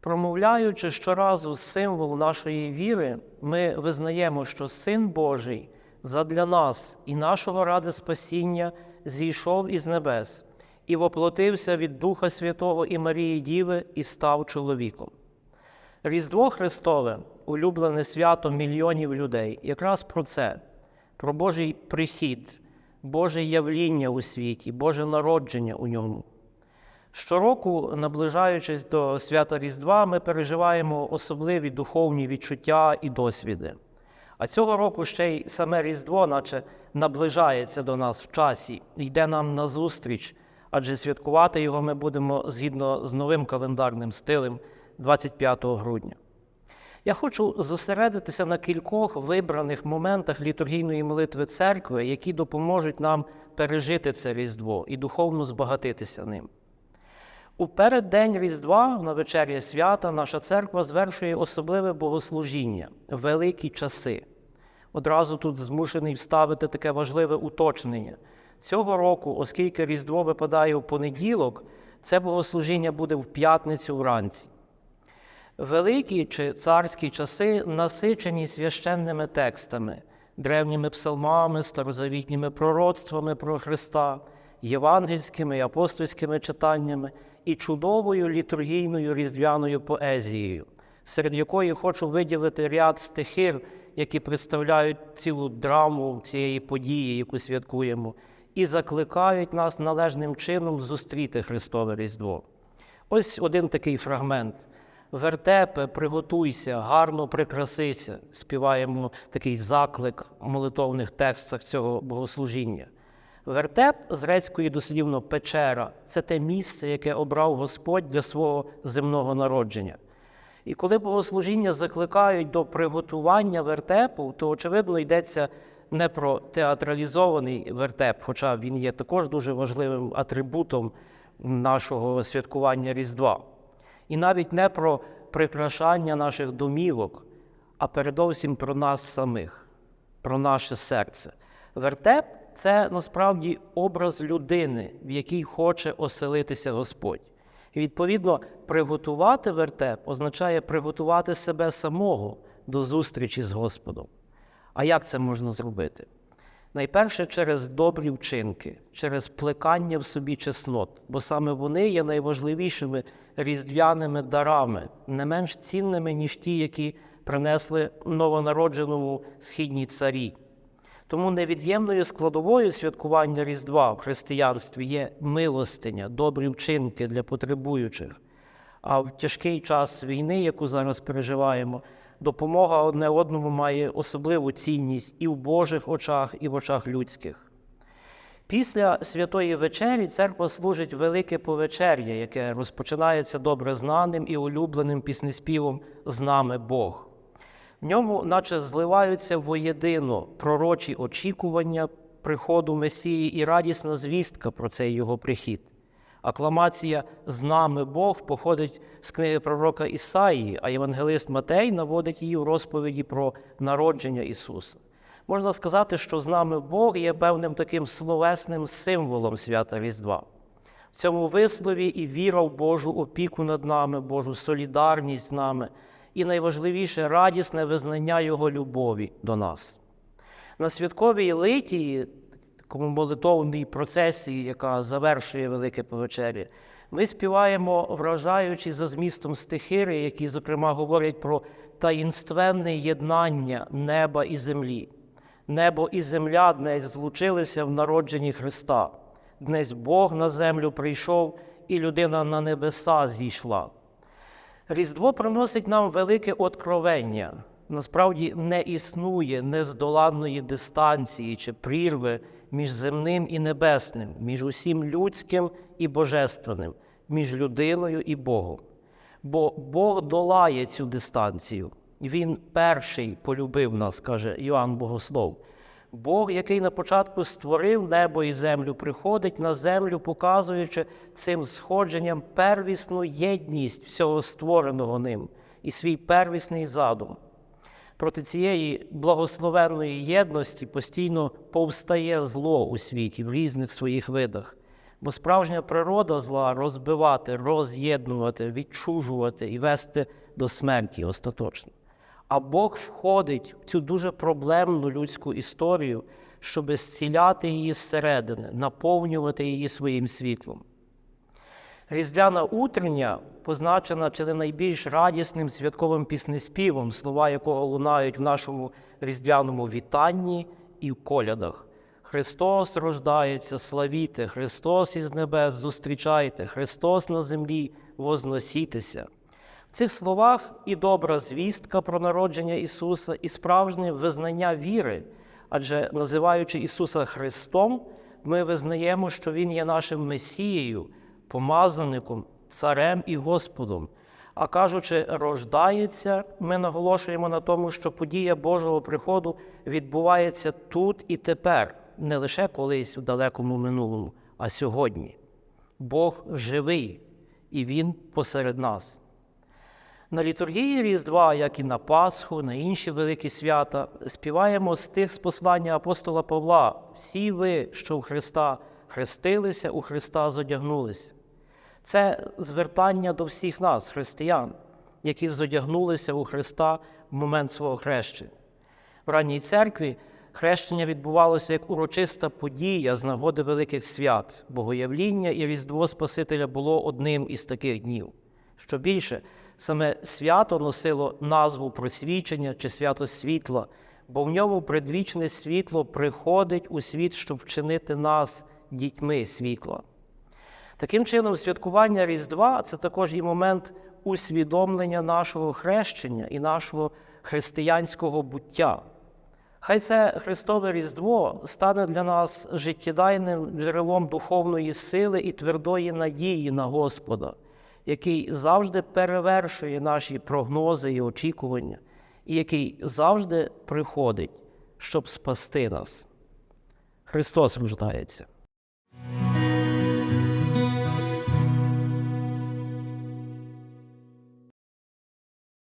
Промовляючи щоразу символ нашої віри, ми визнаємо, що Син Божий задля нас і нашого ради спасіння зійшов із небес і воплотився від Духа Святого і Марії Діви і став чоловіком. Різдво Христове, улюблене свято мільйонів людей, якраз про це, про Божий прихід, Боже явління у світі, Боже народження у ньому. Щороку, наближаючись до свята Різдва, ми переживаємо особливі духовні відчуття і досвіди. А цього року ще й саме Різдво, наче наближається до нас в часі, йде нам назустріч, адже святкувати його ми будемо згідно з новим календарним стилем 25 грудня. Я хочу зосередитися на кількох вибраних моментах літургійної молитви церкви, які допоможуть нам пережити це Різдво і духовно збагатитися ним. У переддень Різдва, на вечері свята, наша церква звершує особливе богослужіння, великі часи. Одразу тут змушений вставити таке важливе уточнення. Цього року, оскільки Різдво випадає у понеділок, це богослужіння буде в п'ятницю вранці. Великі чи царські часи насичені священними текстами, древніми псалмами, старозавітніми пророцтвами про Христа, євангельськими і апостольськими читаннями і чудовою літургійною різдвяною поезією, серед якої хочу виділити ряд стихир, які представляють цілу драму цієї події, яку святкуємо, і закликають нас належним чином зустріти Христове Різдво. Ось один такий фрагмент. Вертепе, приготуйся, гарно прикрасися. Співаємо такий заклик у молитовних текстах цього богослужіння. Вертеп з грецької дослівно печера це те місце, яке обрав Господь для свого земного народження. І коли богослужіння закликають до приготування вертепу, то очевидно йдеться не про театралізований вертеп, хоча він є також дуже важливим атрибутом нашого святкування Різдва. І навіть не про прикрашання наших домівок, а передовсім про нас самих, про наше серце. Вертеп це насправді образ людини, в якій хоче оселитися Господь. І відповідно, приготувати вертеп означає приготувати себе самого до зустрічі з Господом. А як це можна зробити? Найперше через добрі вчинки, через плекання в собі чеснот, бо саме вони є найважливішими різдвяними дарами, не менш цінними, ніж ті, які принесли новонародженому східній царі. Тому невід'ємною складовою святкування Різдва в християнстві є милостиня, добрі вчинки для потребуючих. А в тяжкий час війни, яку зараз переживаємо, допомога одне одному має особливу цінність і в Божих очах, і в очах людських. Після святої вечері церква служить велике повечер'я, яке розпочинається добре знаним і улюбленим піснеспівом з нами Бог. В ньому, наче зливаються воєдино пророчі очікування приходу Месії і радісна звістка про цей його прихід. Акламація з нами Бог походить з книги пророка Ісаїї, а євангелист Матей наводить її у розповіді про народження Ісуса. Можна сказати, що з нами Бог є певним таким словесним символом свята Різдва. В цьому вислові і віра в Божу опіку над нами, Божу солідарність з нами, і найважливіше радісне визнання Його любові до нас. На святковій литії, такому молитовній процесії, яка завершує Велике Повечері, ми співаємо, вражаючи за змістом стихири, які, зокрема, говорять про таїнственне єднання неба і землі. Небо і земля днесь злучилися в народженні Христа. Днесь Бог на землю прийшов, і людина на небеса зійшла. Різдво приносить нам велике откровення. Насправді не існує нездоланної дистанції чи прірви між земним і небесним, між усім людським і божественним, між людиною і Богом. Бо Бог долає цю дистанцію. Він перший полюбив нас, каже Йоанн Богослов. Бог, який на початку створив небо і землю, приходить на землю, показуючи цим сходженням первісну єдність всього створеного ним і свій первісний задум. Проти цієї благословенної єдності постійно повстає зло у світі в різних своїх видах. Бо справжня природа зла розбивати, роз'єднувати, відчужувати і вести до смерті остаточно. А Бог входить в цю дуже проблемну людську історію, щоб зціляти її зсередини, наповнювати її своїм світлом. Різдвяна утрення позначена чи не найбільш радісним святковим піснеспівом, слова якого лунають в нашому різдвяному вітанні і в колядах. Христос рождається, славіте, Христос із небес зустрічайте, Христос на землі возносітеся. В цих словах і добра звістка про народження Ісуса, і справжнє визнання віри, адже називаючи Ісуса Христом, ми визнаємо, що Він є нашим Месією, помазаником, царем і Господом. А кажучи, рождається, ми наголошуємо на тому, що подія Божого приходу відбувається тут і тепер, не лише колись у далекому минулому, а сьогодні. Бог живий, і Він посеред нас. На літургії Різдва, як і на Пасху, на інші великі свята, співаємо з тих з послання апостола Павла: всі ви, що в Христа хрестилися, у Христа зодягнулися. Це звертання до всіх нас, християн, які зодягнулися у Христа в момент свого хрещення. В ранній церкві хрещення відбувалося як урочиста подія з нагоди великих свят. Богоявління і Різдво Спасителя було одним із таких днів. Що більше, саме свято носило назву просвічення чи свято світла, бо в ньому предвічне світло приходить у світ, щоб вчинити нас дітьми світла. Таким чином, святкування Різдва це також і момент усвідомлення нашого хрещення і нашого християнського буття. Хай це Христове Різдво стане для нас життєдайним джерелом духовної сили і твердої надії на Господа, який завжди перевершує наші прогнози і очікування, і який завжди приходить, щоб спасти нас. Христос рождається.